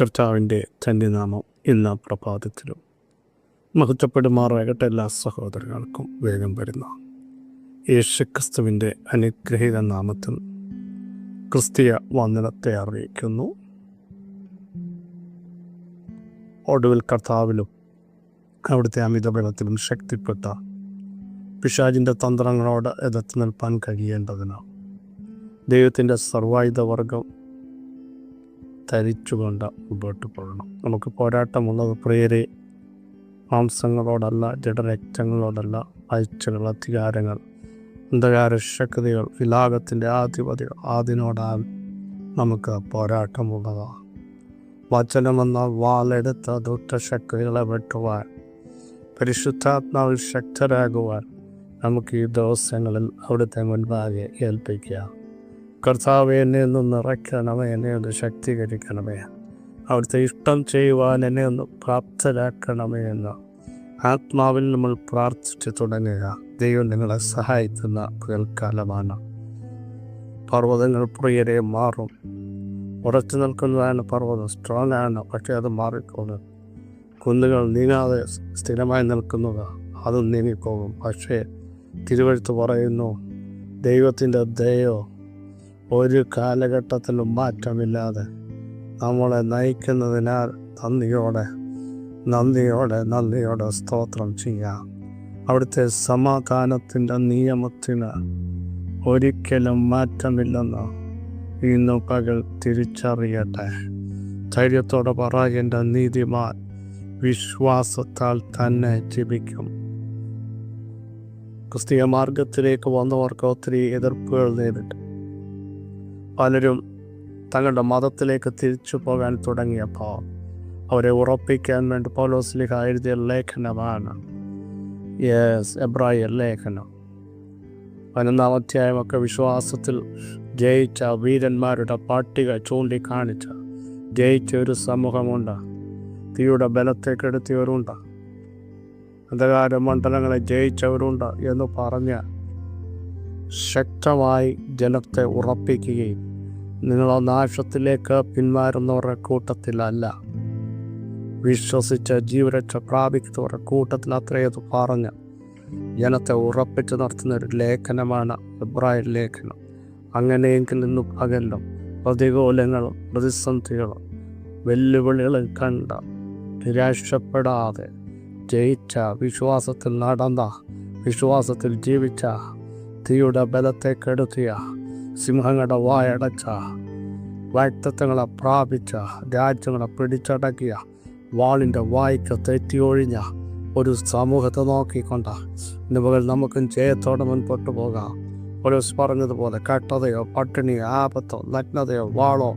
കർത്താവിന്റെ തന്റെ നാമം ഇന്ന പ്രഭാതത്തിലും മഹത്വപ്പെടുമാറാകട്ടെ എല്ലാ സഹോദരങ്ങൾക്കും വേഗം വരുന്ന യേശുക്രിസ്തുവിന്റെ അനുഗ്രഹീത നാമത്തിൽ ക്രിസ്തീയ വന്ദനത്തെ അറിയിക്കുന്നു. ഒടുവിൽ കർത്താവിലും അവിടുത്തെ അമിതബലത്തിലും ശക്തിപ്പെട്ട പിശാജിന്റെ തന്ത്രങ്ങളോട് എതിർത്ത് നിൽപ്പാൻ കഴിയേണ്ടതിന് ദൈവത്തിന്റെ സർവായുധവർഗം ധരിച്ചുകൊണ്ട് മുമ്പോട്ട് പോകണം. നമുക്ക് പോരാട്ടമുള്ളത് പ്രിയരെ മാംസങ്ങളോടല്ല ജഡരക്തങ്ങളോടല്ല അയച്ചകൾ അധികാരങ്ങൾ അന്ധകാര ശക്തികൾ വിലാപത്തിന്റെ ആധിപതികൾ അതിനോടാൽ നമുക്ക് പോരാട്ടമുള്ളതാണ്. വചനമെന്ന വാളെടുത്ത ദുഷ്ടശക്തികളെ വെട്ടുവാൻ പരിശുദ്ധാത്മാവിൽ ശക്തരാകുവാൻ നമുക്ക് ഈ ദിവസങ്ങളിൽ അവിടുത്തെ മുൻപാകെ ഏൽപ്പിക്കുക കർത്താവ് എന്നെ ഒന്ന് നിറയ്ക്കണമേ എന്നെ ഒന്ന് ശക്തീകരിക്കണമേ. അവിടുത്തെ ഇഷ്ടം ചെയ്യുവാൻ എന്നെ ഒന്ന് പ്രാപ്തരാക്കണമേ എന്ന് ആത്മാവിൽ നമ്മൾ പ്രാർത്ഥിച്ചു തുടങ്ങുക. ദൈവം നിങ്ങളെ സഹായിക്കുന്ന പകൽക്കാലമാണ് പർവതങ്ങൾ പ്രിയരെ മാറും. ഉറച്ചു നിൽക്കുന്നതാണ് പർവതം സ്ട്രോങ് ആണ് പക്ഷേ അത് മാറിക്കോളും. കുന്നുകൾ നീങ്ങാതെ സ്ഥിരമായി നിൽക്കുന്നത് അതും നീങ്ങിപ്പോകും. പക്ഷേ തിരുവഴുത്ത് പറയുന്നു ദൈവത്തിന്റെ ദയോ ഒരു കാലഘട്ടത്തിലും മാറ്റമില്ലാതെ നമ്മളെ നയിക്കുന്നതിനാൽ നന്ദിയോടെ നന്ദിയോടെ നന്ദിയോടെ സ്തോത്രം ചെയ്യാം. അവിടുത്തെ സമാധാനത്തിന്റെ നിയമത്തിന് ഒരിക്കലും മാറ്റമില്ലെന്ന് ഇന്ന് പകൽ തിരിച്ചറിയട്ടെ. ധൈര്യത്തോടെ പറ എന്റെ നീതിമാൻ വിശ്വാസത്താൽ തന്നെ ജപിക്കും. ക്രിസ്തീയ മാർഗത്തിലേക്ക് വന്നവർക്ക് ഒത്തിരി എതിർപ്പുകൾ നേരിട്ടു. പലരും തങ്ങളുടെ മതത്തിലേക്ക് തിരിച്ചു പോകാൻ തുടങ്ങിയപ്പോൾ അവരെ ഉറപ്പിക്കാൻ വേണ്ടി പൗലോസ്ലിഹ എഴുതിയ ലേഖനമാണ്. യെസ് എബ്രായ ലേഖനം. പതിനൊന്നാം അധ്യായമൊക്കെ വിശ്വാസത്തിൽ ജയിച്ച വീരന്മാരുടെ പട്ടിക ചൂണ്ടിക്കാണിച്ച ജയിച്ച ഒരു സമൂഹമുണ്ട്. തീയുടെ ബലത്തെ കെടുത്തിയവരുണ്ട് അന്ധകാര മണ്ഡലങ്ങളെ ജയിച്ചവരുണ്ട് എന്ന് പറഞ്ഞ് ശക്തമായി ജനത്തെ ഉറപ്പിക്കുകയും നിങ്ങൾ നാശത്തിലേക്ക് പിന്മാറുന്നവരുടെ കൂട്ടത്തിലല്ല. വിശ്വസിച്ച് ജീവരക്ഷ പ്രാപിക്കുന്നവരുടെ കൂട്ടത്തിൽ അത്രയത് പറഞ്ഞ് ജനത്തെ ഉറപ്പിച്ചു നടത്തുന്ന ഒരു ലേഖനമാണ് എബ്രായ ലേഖനം. അങ്ങനെയെങ്കിൽ നിന്ന് പകലും പ്രതികൂലങ്ങളും പ്രതിസന്ധികളും വെല്ലുവിളികളും കണ്ട നിരാശപ്പെടാതെ ജയിച്ച വിശ്വാസത്തിൽ നടന്ന വിശ്വാസത്തിൽ ജീവിച്ച തീയുടെ ബലത്തെ കെടുത്തിയ സിംഹങ്ങളുടെ വായടച്ച വ്യക്തിത്വങ്ങളെ പ്രാപിച്ച രാജ്യങ്ങളെ പിടിച്ചടക്കിയ വാളിന്റെ വായ്ക്ക് തെറ്റിയൊഴിഞ്ഞ ഒരു സമൂഹത്തെ നോക്കിക്കൊണ്ട ഇന്നുമുകൾ നമുക്കും ജയത്തോടെ മുൻപോട്ട് പോകാം. ഒരു പറഞ്ഞതുപോലെ കട്ടതയോ പട്ടിണിയോ ആപത്തോ നഗ്നതയോ വാളോ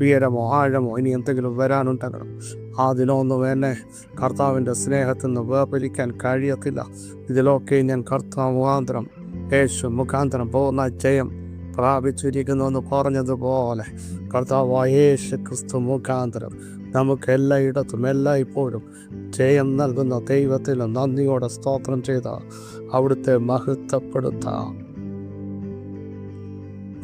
ഉയരമോ ആഴമോ ഇനി എന്തെങ്കിലും വരാനുണ്ടെങ്കിലും അതിലൊന്നും എന്നെ കർത്താവിന്റെ സ്നേഹത്തിൽ നിന്ന് വേർപിരിക്കാൻ കഴിയത്തില്ല. ഇതിലൊക്കെ ഞാൻ കർത്താവ് മുഖാന്തരം യേശു മുഖാന്തരം പൂർണ ജയം പ്രാപിച്ചിരിക്കുന്നു എന്ന് പറഞ്ഞതുപോലെ കർത്താവ് യേശു ക്രിസ്തു മുഖാന്തരം നമുക്ക് എല്ലായിടത്തും എല്ലായ്പ്പോഴും ജയം നൽകുന്ന ദൈവത്തിന് നന്ദിയോടെ സ്തോത്രം ചെയ്ത അവിടുത്തെ മഹത്വപ്പെടുത്താം.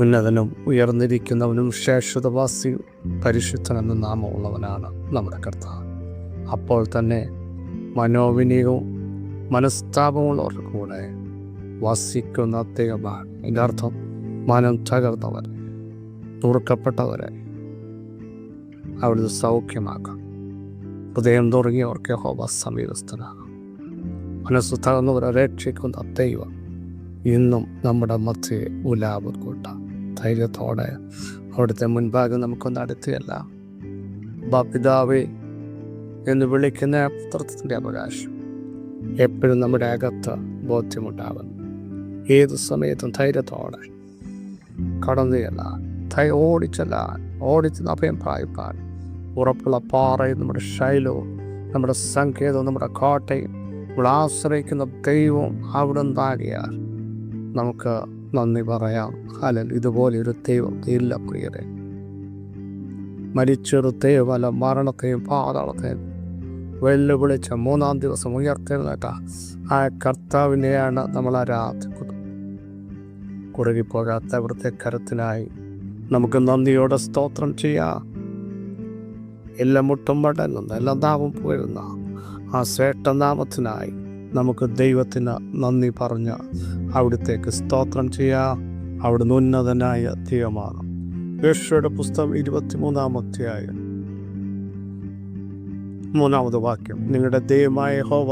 ഉന്നതനും ഉയർന്നിരിക്കുന്നവനും ശാശ്വതവാസിയും പരിശുദ്ധനെന്ന നാമമുള്ളവനാണ് നമ്മുടെ കർത്താവ്. അപ്പോൾ തന്നെ മനോവിനയവും മനസ്താപമുള്ളവർക്ക് കൂടെ വസിക്കുന്ന ദൈവമാണ് എന്റെ അർത്ഥം മനം തകർന്നവരെ തുറക്കപ്പെട്ടവരെ അവിടുന്ന് സൗഖ്യമാക്കാം. ഹൃദയം തുടങ്ങിയവർക്ക് ഹോബ സമീപസ്ഥനാണ് മനസ്സ് തകർന്നവരെ രക്ഷിക്കുന്ന ദൈവം ഇന്നും നമ്മുടെ മധ്യ ഉലാപ് കൂട്ടാം ധൈര്യത്തോടെ അവിടുത്തെ മുൻഭാഗം നമുക്കൊന്ന് അടുത്തുകയല്ല പിതാവേ എന്ന് വിളിക്കുന്ന പുത്രത്തിന്റെ അവകാശം എപ്പോഴും നമ്മുടെ അകത്ത് ബോധ്യമുണ്ടാവുന്നു ഏത് സമയത്തും ധൈര്യത്തോടെ കടന്നു ചെല്ലാൻ ധൈ ഓടിച്ചെല്ലാൻ ഓടിച്ച് അഭയം പ്രായപ്പാൻ ഉറപ്പുള്ള പാറയും നമ്മുടെ ശൈലവും നമ്മുടെ സങ്കേതവും നമ്മുടെ കോട്ടയും നമ്മൾ ആശ്രയിക്കുന്ന ദൈവം അവിടെ നിന്നാകിയാൽ നമുക്ക് നന്ദി പറയാം. അല്ല ഇതുപോലെ ഒരു ദൈവം ഇല്ല പ്രിയരെ. മരിച്ചൊരു ദൈവമല്ല മരണത്തെയും പാതാളത്തെയും വെല്ലുവിളിച്ച മൂന്നാം ദിവസം ഉയർത്തെഴുന്നേറ്റ ആ കർത്താവിനെയാണ് നമ്മൾ ആരാധിക്കുന്നത് കുറുകിപ്പോകാത്ത വൃത്തിക്കരത്തിനായി നമുക്ക് നന്ദിയോടെ സ്തോത്രം ചെയ്യാം. എല്ലാം മുട്ടും മടങ്ങുന്ന എല്ലാം നാമം പുകഴുന്ന ആ ശ്രേഷ്ഠനാമത്തിനായി നമുക്ക് ദൈവത്തിന് നന്ദി പറഞ്ഞ് അവിടുത്തേക്ക് സ്തോത്രം ചെയ്യാം. അവിടുന്ന് ഉന്നതനായ ദൈവമാണ്. യേശുയുടെ പുസ്തകം ഇരുപത്തിമൂന്നാമത്തെയായ മൂന്നാമത് വാക്യം. നിങ്ങളുടെ ദൈവമായ ഹോവ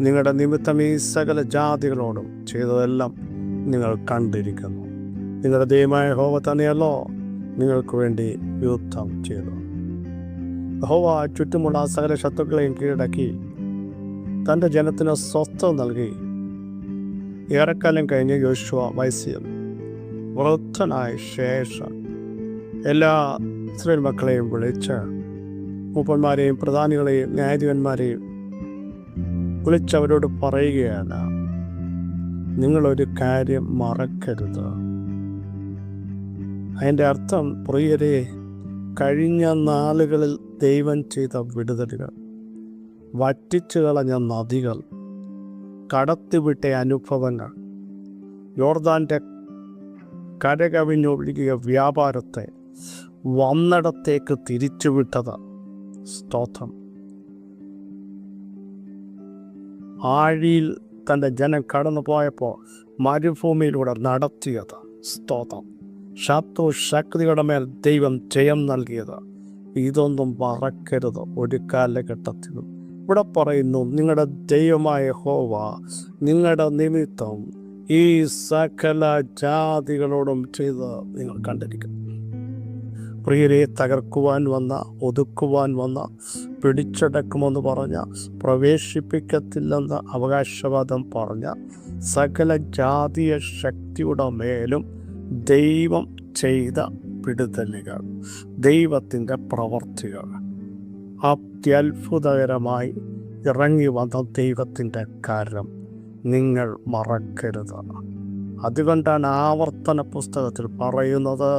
നിങ്ങളുടെ നിമിത്തം ഈ സകല ജാതികളോടും ചെയ്തതെല്ലാം നിങ്ങൾ കണ്ടിരിക്കുന്നു. നിങ്ങളുടെ ദൈവമായ ഹോവ തന്നെയല്ലോ നിങ്ങൾക്ക് വേണ്ടി യുദ്ധം ചെയ്തു. ഹോവ ചുറ്റുമുള്ള സകല ശത്രുക്കളെയും കീഴടക്കി തന്റെ ജനത്തിന് സ്വസ്ഥത നൽകി. ഏറെക്കാലം കഴിഞ്ഞ് യോശുവ വൈസ്യം വൃദ്ധനായ ശേഷം എല്ലാ സ്ത്രീ മക്കളെയും വിളിച്ച് മൂപ്പന്മാരെയും പ്രധാനികളെയും ന്യായാധിപന്മാരെയും വിളിച്ചവരോട് പറയുകയാണ്. നിങ്ങളൊരു കാര്യം മറക്കരുത്. അതിന്റെ അർത്ഥം പ്രിയരെ കഴിഞ്ഞ നാളുകളിൽ ദൈവം ചെയ്ത വിടുതലുകൾ വറ്റിച്ചു കളഞ്ഞ നദികൾ കടത്തിവിട്ട അനുഭവങ്ങൾ യോർദാന്റെ കരകവിഞ്ഞൊഴുകിയ വ്യാപാരത്തെ വന്നിടത്തേക്ക് തിരിച്ചുവിട്ടത് സ്തോത്രം. ആഴിയിൽ തന്റെ ജനം കടന്നു പോയപ്പോൾ മരുഭൂമിയിലൂടെ നടത്തിയത് സ്തോത്രം. ശത്രു ശക്തിയുടെ മേൽ ദൈവം ജയം നൽകിയത്. ഇതൊന്നും മറക്കരുത് ഒരു കാലഘട്ടത്തിലും. ഇവിടെ പറയുന്നു നിങ്ങളുടെ ദൈവമായ ഹോവ നിങ്ങളുടെ നിമിത്തം ഈ സകല ജാതികളോടും ചെയ്ത് നിങ്ങൾ കണ്ടിരിക്കുന്നു പ്രിയരെ തകർക്കുവാൻ വന്ന ഒതുക്കുവാൻ വന്ന പിടിച്ചടക്കുമെന്ന് പറഞ്ഞ പ്രവേശിപ്പിക്കത്തില്ലെന്ന അവകാശവാദം പറഞ്ഞ സകല ജാതീയ ശക്തിയുടെ മേലും ദൈവം ചെയ്ത പിടുതലുകൾ ദൈവത്തിന്റെ പ്രവർത്തികൾ അത്യത്ഭുതകരമായി ഇറങ്ങി വന്ന ദൈവത്തിന്റെ കാരണം നിങ്ങൾ മറക്കരുത്. അതുകൊണ്ടാണ് ആവർത്തന പുസ്തകത്തിൽ പറയുന്നത്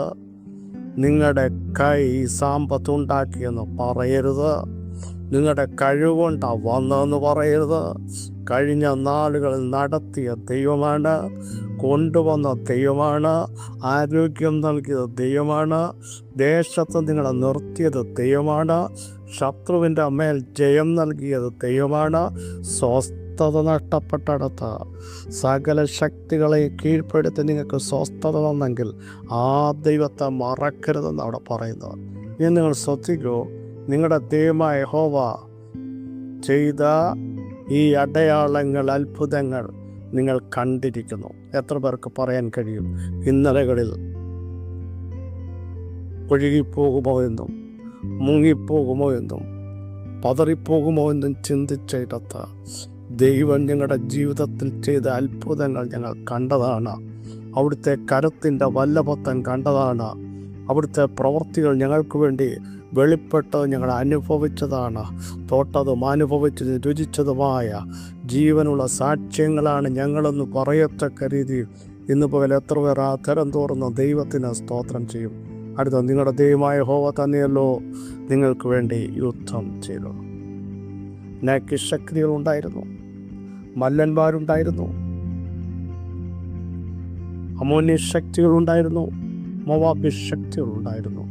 നിങ്ങളുടെ കൈ സാമ്പത്തുണ്ടാക്കിയെന്ന് പറയരുത്. നിങ്ങളുടെ കഴിവുണ്ടാ വന്നതെന്ന് പറയരുത്. കഴിഞ്ഞ നാളുകളിൽ നടത്തിയ ദൈവമാണ് കൊണ്ടുവന്ന ദൈവമാണ് ആരോഗ്യം നൽകിയത് ദൈവമാണ് ദേശത്ത് നിങ്ങളെ നിർത്തിയത് ദൈവമാണ് ശത്രുവിന്റെ മേൽ ജയം നൽകിയത് ദൈവമാണ് സ്വസ്ഥത നഷ്ടപ്പെട്ടടത്ത് സകല ശക്തികളെ കീഴ്പ്പെടുത്തി നിങ്ങൾക്ക് സ്വസ്ഥത തന്നെങ്കിൽ ആ ദൈവത്തെ മറക്കരുതെന്ന് അവിടെ പറയുന്നത് ഇനി നിങ്ങൾ ശ്രദ്ധിക്കൂ നിങ്ങളുടെ ദൈവമായ ഹോവ ചെയ്ത ഈ അടയാളങ്ങൾ അത്ഭുതങ്ങൾ നിങ്ങൾ കണ്ടിരിക്കുന്നു. എത്ര പേർക്ക് പറയാൻ കഴിയും? ഇന്നലകളിൽ ഒഴുകിപ്പോകുമോ എന്നും മുങ്ങിപ്പോകുമോ എന്നും പതറിപ്പോകുമോ എന്നും ചിന്തിച്ചിടത്ത് ദൈവം ഞങ്ങളുടെ ജീവിതത്തിൽ ചെയ്ത അത്ഭുതങ്ങൾ ഞങ്ങൾ കണ്ടതാണ്. അവിടുത്തെ കരത്തിന്റെ വല്ലഭത്വം കണ്ടതാണ്. അവിടുത്തെ പ്രവൃത്തികൾ ഞങ്ങൾക്ക് വേണ്ടി വെളിപ്പെട്ടത് ഞങ്ങൾ അനുഭവിച്ചതാണ്. തോട്ടതും അനുഭവിച്ചതും രുചിച്ചതുമായ ജീവനുള്ള സാക്ഷ്യങ്ങളാണ് ഞങ്ങളെന്ന് പറയത്തക്ക രീതിയിൽ ഇന്ന് പകൽ എത്ര പേർ ആ തരം തോറുന്ന ദൈവത്തിന് സ്തോത്രം ചെയ്യും. അടുത്ത നിങ്ങളുടെ ദൈവമായ ഹോവ തന്നെയല്ലോ നിങ്ങൾക്ക് വേണ്ടി യുദ്ധം ചെയ്തു. ശക്തികൾ ശക്തികളുണ്ടായിരുന്നു മല്ലന്മാരുണ്ടായിരുന്നു. അമോന്യ ശക്തികളുണ്ടായിരുന്നു. മൊവാബി ശക്തികളുണ്ടായിരുന്നു.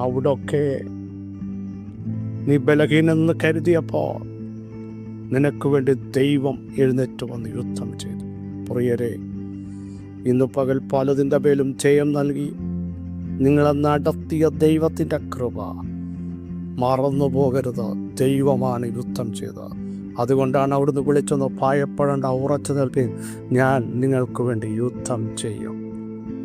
അവിടൊക്കെ നീ ബലഹീനെന്ന് കരുതിയപ്പോൾ നിനക്ക് വേണ്ടി ദൈവം എഴുന്നേറ്റ് വന്ന് യുദ്ധം ചെയ്തു. പ്രിയരെ ഇന്ന് പകൽ പലതിന്റെ പേരും ജയം നൽകി നിങ്ങളെ നടത്തിയ ദൈവത്തിന്റെ കൃപ മറന്നു പോകരുത് ദൈവമാണ് യുദ്ധം ചെയ്തത്. അതുകൊണ്ടാണ് അവിടുന്ന് വിളിച്ചൊന്ന് ഭയപ്പെടേണ്ട ഉറച്ചു നിൽപ്പിൻ. ഞാൻ നിങ്ങൾക്ക് വേണ്ടി യുദ്ധം ചെയ്യും.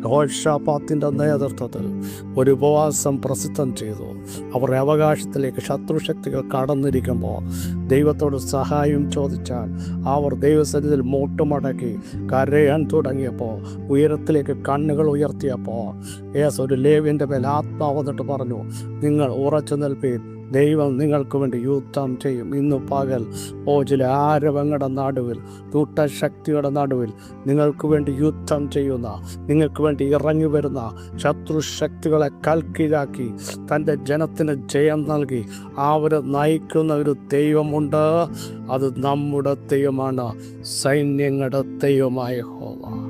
ഘോഷാപാത്തിന്റെ നേതൃത്വത്തിൽ ഒരു ഉപവാസം പ്രസിദ്ധം ചെയ്തു. അവരുടെ അവകാശത്തിലേക്ക് ശത്രുശക്തികൾ കടന്നിരിക്കുമ്പോൾ ദൈവത്തോട് സഹായം ചോദിച്ചാൽ അവർ ദൈവസന്നിധിയിൽ മൂട്ടുമടക്കി കരയാൻ തുടങ്ങിയപ്പോൾ ഉയരത്തിലേക്ക് കണ്ണുകൾ ഉയർത്തിയപ്പോൾ യേസ് ഒരു ലേവിന്റെ മേൽ ആത്മാവ് എന്നിട്ട് പറഞ്ഞു നിങ്ങൾ ഉറച്ചു നിൽപ്പീൻ. ദൈവം നിങ്ങൾക്ക് വേണ്ടി യുദ്ധം ചെയ്യും. ഇന്ന് പകൽ ഓ ചില ആരവങ്ങളുടെ നടുവിൽ കൂട്ടശക്തിയുടെ നടുവിൽ നിങ്ങൾക്ക് വേണ്ടി യുദ്ധം ചെയ്യുന്ന നിങ്ങൾക്ക് വേണ്ടി ഇറങ്ങി വരുന്ന ശത്രുശക്തികളെ കൽക്കീഴാക്കി തന്റെ ജനത്തിന് ജയം നൽകി അവരെ നയിക്കുന്ന ഒരു ദൈവമുണ്ട്. അത് നമ്മുടെ ദൈവമാണ്. സൈന്യങ്ങളുടെ ദൈവമായ ഹോവ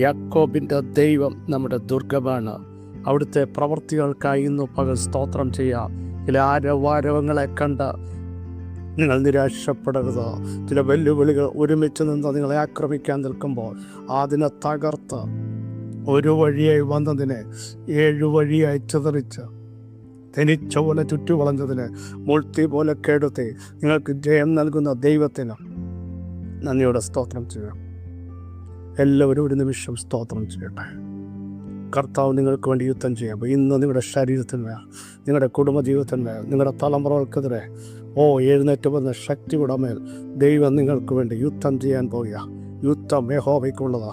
യാക്കോബിന്റെ ദൈവം നമ്മുടെ ദുർഗമാണ്. അവിടുത്തെ പ്രവൃത്തികൾക്കായി ഇന്ന് പകൽ സ്തോത്രം ചെയ്യാം. ചില ആരവാരവങ്ങളെ കണ്ട നിങ്ങൾ നിരാശപ്പെടരുത്. ചില വെല്ലുവിളികൾ ഒരുമിച്ച് നിന്ന് നിങ്ങളെ ആക്രമിക്കാൻ നിൽക്കുമ്പോൾ അതിനെ തകർത്ത് ഒരു വഴിയായി വന്നതിനെ ഏഴു വഴിയായി ചിതറിച്ച് തെനിച്ച പോലെ ചുറ്റുവളഞ്ഞതിന് മുൾത്തി പോലെ കേടുത്തി നിങ്ങൾക്ക് ജയം നൽകുന്ന ദൈവത്തിന് നന്ദിയോടെ സ്തോത്രം ചെയ്യാം. എല്ലാവരും ഒരു നിമിഷം സ്തോത്രം ചെയ്യട്ടെ. കർത്താവ് നിങ്ങൾക്ക് വേണ്ടി യുദ്ധം ചെയ്യാം. അപ്പോൾ ഇന്ന് നിങ്ങളുടെ ശരീരത്തിന് നിങ്ങളുടെ കുടുംബജീവിതത്തിന് നിങ്ങളുടെ തലമുറകൾക്കെതിരെ. ഓ എഴുന്നേറ്റ് വന്ന ശക്തിയുടെ മേൽ ദൈവം നിങ്ങൾക്ക് വേണ്ടി യുദ്ധം ചെയ്യാൻ പോകുക യുദ്ധം യഹോവയ്ക്കുള്ളതാ.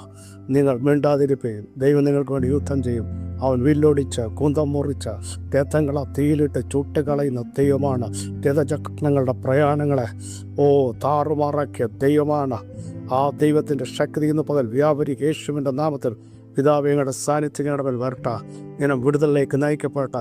നിങ്ങൾ മിണ്ടാതിരിപ്പേൻ. ദൈവം നിങ്ങൾക്ക് വേണ്ടി യുദ്ധം ചെയ്യും. അവൻ വില്ലൊടിച്ച് കുന്തം മുറിച്ച് രഥങ്ങളെ തീയിലിട്ട് ചുട്ടുകളയുന്ന ദൈവമാണ്. രഥചക്രങ്ങളുടെ പ്രയാണങ്ങളെ. ഓ താറുമാറാക്കിയ ദൈവമാണ്. ആ ദൈവത്തിന്റെ ശക്തി ഇന്ന് പകൽ വ്യാപരി യേശുവിന്റെ നാമത്തിൽ പിതാവ് ഞങ്ങളുടെ സാന്നിധ്യം ഞങ്ങളുടെ മേൽ വരട്ടെ. ഇങ്ങനെ വിടുതലിലേക്ക് നയിക്കപ്പെട്ട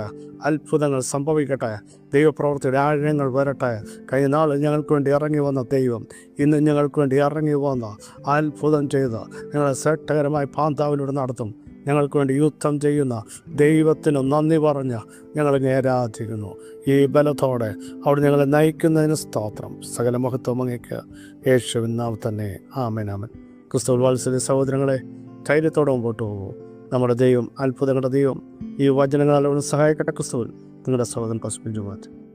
അത്ഭുതങ്ങൾ സംഭവിക്കട്ടെ. ദൈവപ്രവർത്തിയുടെ ആഴങ്ങൾ വരട്ടെ. കഴിഞ്ഞ നാൾ ഞങ്ങൾക്ക് വേണ്ടി ഇറങ്ങി വന്ന ദൈവം ഇന്ന് ഞങ്ങൾക്ക് വേണ്ടി ഇറങ്ങി വന്ന അത്ഭുതം ചെയ്ത് ഞങ്ങളെ ശ്രേഷ്ഠകരമായി പാന്താവിലൂടെ നടത്തും. ഞങ്ങൾക്ക് വേണ്ടി യുദ്ധം ചെയ്യുന്ന ദൈവത്തിന് നന്ദി പറഞ്ഞ് ഞങ്ങൾ ആരാധിക്കുന്നു. ഈ ബലത്തോടെ അവിടെ ഞങ്ങളെ നയിക്കുന്നതിന് സ്തോത്രം. സകല മഹത്വം അങ്ങേക്ക്. യേശുവിൻ നാം തന്നെ. ആമൻ ആമൻ. ക്രിസ്തു വാത്സല്യ സഹോദരങ്ങളെ ധൈര്യത്തോടെ മുമ്പോട്ട് പോകുമോ നമ്മുടെ ദൈവം അത്ഭുതങ്ങളുടെ ദൈവം ഈ വചനങ്ങളെ സഹായിക്കട്ടെ. ക്രിസ്തുവിൽ നിങ്ങളുടെ സഹോദരൻ പശുപിഞ്ചു മാറ്റി